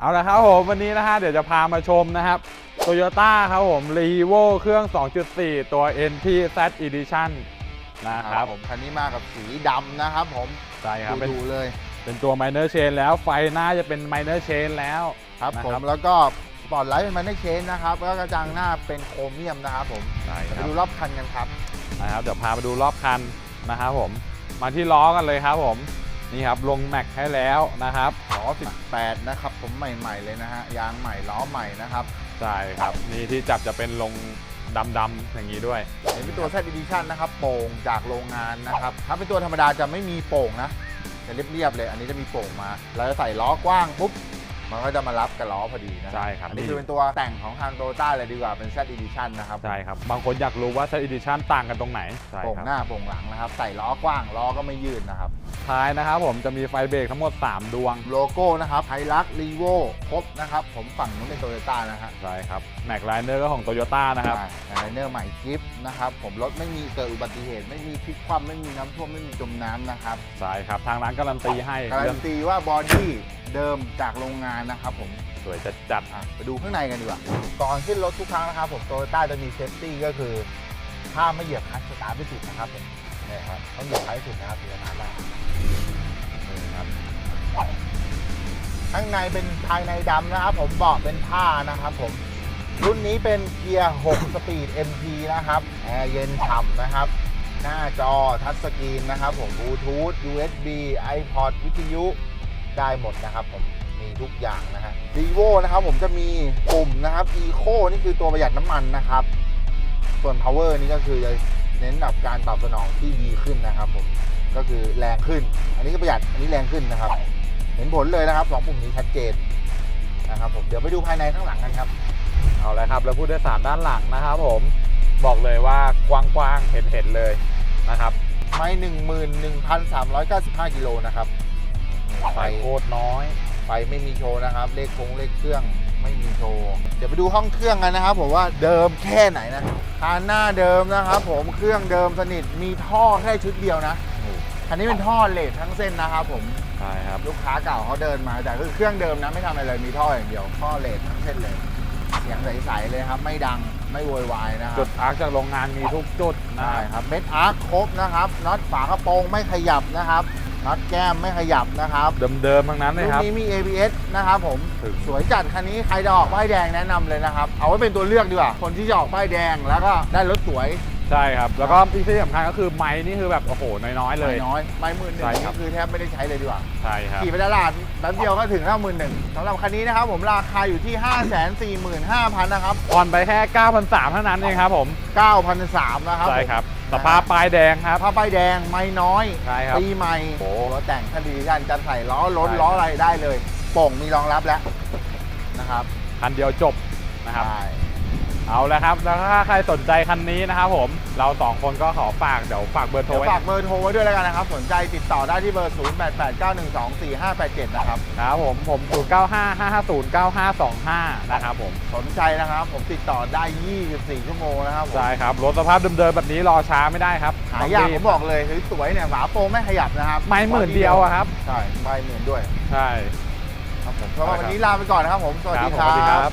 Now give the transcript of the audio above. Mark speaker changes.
Speaker 1: เอาละครับผมวันนี้นะฮะเดี๋ยวจะพามาชมนะครับ Toyota ครับผม r e v o เครื่อง 2.4 ตัว NT Z Edition นะค
Speaker 2: ค
Speaker 1: รั
Speaker 2: รับบผมคันนี้มากับสีดำนะครับผม
Speaker 1: ใช่ครับเป็น
Speaker 2: ดูๆเลย
Speaker 1: เป็นตัว Minor Chain แล้วไฟหน้าจะเป็น Minor Chain แล้ว
Speaker 2: ครับ
Speaker 1: นะ
Speaker 2: ผมแล้วก็สปอร์ตไลท์เป็นมันได้เชนนะครับแล้วก็กระจังหน้าเป็นโครเมียมนะครับผม
Speaker 1: ใช่ค
Speaker 2: ไป
Speaker 1: รับ
Speaker 2: ดูรอบคันกันครับ
Speaker 1: นะครับเดี๋ยวพามาดูรอบคันนะครับผมมาที่ล้อกันเลยครับผม นี่ครับลงแม็กให้แล้วนะครับ
Speaker 2: ล้อ18 นะครับ ผมใหม่ๆเลยนะฮะยางใหม่ล้อใหม่นะครับ
Speaker 1: ใช่ครับนี่ที่จับจะเป็นลงดำๆอย่างนี้ด้วย
Speaker 2: เห็นเป็นตัว Z Edition นะครับโป่งจากโรงงานนะครับถ้าเป็นตัวธรรมดาจะไม่มีโป่งนะจะเรียบๆเลย อันนี้จะมีโป่งมาเราจะใส่ล้อกว้างปุ๊บ มันก็จะมารับกับล้อพอดีนะ
Speaker 1: ใช่ครับ
Speaker 2: อันนี้คือเป็นตัวแต่งของทางโตต้าเลยดีกว่าเป็น Z Edition นะครับ
Speaker 1: ใช่ครับ บางคนอยากรู้ว่า Z Edition ต่างกันตรงไหนใช่
Speaker 2: โป่ง
Speaker 1: ครับ
Speaker 2: หน้าโป่งหลังนะครับ ใส่ล้อกว้างล้อก็ไม่ยืดนะครับ
Speaker 1: ท้ายนะครับผมจะมีไฟเบรกทั้งหมด 3 ดวง
Speaker 2: โลโก้นะครับไฮรักรีโวครบนะครับ ผมฝั่งนู้นเป็นโตโยต้านะฮะ
Speaker 1: ใช่ครับแม็กไลเนอร์ก็ของ Toyota นะครับ
Speaker 2: ไลเนอร์ใหม่กิฟต์นะครับ ผมรถไม่มีเกิดอุบัติเหตุ ไม่มีพลิกคว่ำไม่มีน้ำท่วมไม่มีจมน้ำนะครับ
Speaker 1: ใช่ครับทางร้านการันตีให้
Speaker 2: การั
Speaker 1: เรื่อนง
Speaker 2: ตีว่าบอดี้ เดิมจากโรงงานนะครับผม
Speaker 1: สวยจัดจัด
Speaker 2: อะไปดูข้างในกันดีกว่า ก่อนขึ้นรถทุกครั้งนะครับผมโตโยต้าจะมีเซฟตี้ก็คือ ถ้าไม่เหยียบคลัตช์สตาร์ทไม่ติดนะครับผมเนี่ยครับต้องเหยียบคลัตช์ให้สุดนะครับถึงจะสตาร์ทได้นี่ครับข้างในเป็นภายในดำนะครับ ผมเบาะเป็นผ้านะครับผมรุ่นนี้เป็นเกียร์ 6 สปีด MP นะครับ แอร์เย็นฉ่ำนะครับ หน้าจอทัชสกรีนนะครับผมบลูทูธ USB iPod วิทยุ ได้หมดนะครับผมมีทุกอย่างนะฮะ vivo นะครับผมจะมีปุ่มนะครับ eco นี่คือตัวประหยัดน้ำมันนะครับ ส่วน power นี่ก็คือจะเน้นแบบการตอบสนองที่ดีขึ้นนะครับผมก็คือแรงขึ้น อันนี้ก็ประหยัดอันนี้แรงขึ้นนะครับ เห็นผลเลยนะครับสองปุ่มนี้ชัดเจนนะครับผมเดี๋ยวไปดูภายในข้างหลังกันครับ
Speaker 1: เอาเลยครับ แล้วผู้โดยสารด้านหลังนะครับผมบอกเลยว่ากว้างๆเห็นๆเลยนะครับ
Speaker 2: ไม่หนึ่งหมื่นหนึ่งพันสามร้อยเก้าสิบห้ากิโลนะครับนี่
Speaker 1: ไฟ
Speaker 2: ไฟ
Speaker 1: โคตรน้อย
Speaker 2: ไฟไม่มีโชว์นะครับ เลขคงเลขเครื่องไม่มีโชว์ เดี๋ยวไปดูห้องเครื่องกันนะครับผมว่าเดิมแค่ไหนนะคานหน้าเดิมนะครับ ผมเครื่องเดิมสนิทมีท่อแค่ชุดเดียวนะคันนี้เป็นท่อเลททั้งเส้นนะครับผม
Speaker 1: ใช่ครับ
Speaker 2: ลูกค้าเก่าเขาเดินมาแต่คือเครื่องเดิมนะไม่ทำอะไรเลยมีท่ออย่างเดียวท่อเลททั้งเส้นเลยเสียงใสๆเลยครับ ไม่ดังไม่โวยวายนะครั
Speaker 1: จุ
Speaker 2: บ
Speaker 1: ดอาร์คจากโรงงานมีทุกจุดนะ
Speaker 2: ได้ครับเม็ดอาร์คครบนะครับน็อตฝากระโปรงไม่ขยับนะครับ น็อตแก้มไม่ขยับนะครับ
Speaker 1: เดิมๆทั้งนั้นเลย
Speaker 2: รุ่น
Speaker 1: ครับ
Speaker 2: นี้มี ABS นะครับผม
Speaker 1: ถึง
Speaker 2: สวยจัดคันนี้ใครจะออกป้ายแดงแนะนำเลยนะครับ เอาไว้เป็นตัวเลือกดีกว่าคนที่จะออกป้ายแดงแล้วก็ได้รถสวย
Speaker 1: ใช่ครับ แล้วก็ที่สำคัญก็คือไม้นี่คือแบบโอ้โหน้อยๆเลย
Speaker 2: น้อยๆไม่หมื่นหนึ่ง
Speaker 1: ใช่ครับ
Speaker 2: นี่คือแทบไม่ได้ใช้เลยดีกว่า
Speaker 1: ใช่ครับ
Speaker 2: ขี่ไปตลาดแป๊บเดียวก็ถึงแล้วหมื่นหนึ่งสำหรับคันนี้นะครับ ผมราคาอยู่ที่ 5 4 5 0 0 0 นะครับ
Speaker 1: ผ่อนไปแค่9,300เท่านั้นเองครับผม
Speaker 2: 9,300นะครับ
Speaker 1: ใช่
Speaker 2: ผม
Speaker 1: ครับ สภาพป้ายแดงครับ
Speaker 2: ผ้าป้ายแดง ไม่น้อย
Speaker 1: ใช่ครับ
Speaker 2: ปีใหม่
Speaker 1: โอ้
Speaker 2: รถแต่งคันดีกันจะใส่ล้อล้น
Speaker 1: ใช่
Speaker 2: ล้ออะไรได้เลย โป่งมีรองรับแล้วนะครับ
Speaker 1: คันเดียวจบนะครับ
Speaker 2: ใช่
Speaker 1: เอาแล้วครับ แล้วถ้าใครสนใจคันนี้นะครับผม เราสองคนก็ขอฝากเดี๋ยวฝากเบอร์โทร
Speaker 2: เดี๋ยว
Speaker 1: ไว้
Speaker 2: ฝากเบอร์โทรไว้ด้วยแล้วกันนะครับ สนใจติดต่อได้ที่เบอร์ 0889124587 นะครับ
Speaker 1: ครับผม ผม 0955509525 นะครับผม
Speaker 2: สนใจนะครับ ผมติดต่อได้ 24 ชั่วโมงนะครับผม
Speaker 1: ใช่ครับ รถสภาพเดิมๆแบบนี้รอช้าไม่ได้ครับ
Speaker 2: หายาก
Speaker 1: ต้งรี
Speaker 2: ผมบอกเลยสวยๆเนี่ยฝาโปรงไม่ขยับนะครับ
Speaker 1: ไม่หมื่นเดียวอะครับ
Speaker 2: ใช่ไม่หมื่นด้วย
Speaker 1: ใช่
Speaker 2: ครับผมเพราะว่าวันนี้ลาไปก่อนนะครับผม สวัสดี
Speaker 1: ผม
Speaker 2: ค
Speaker 1: สวัสดีค
Speaker 2: รั
Speaker 1: รับบ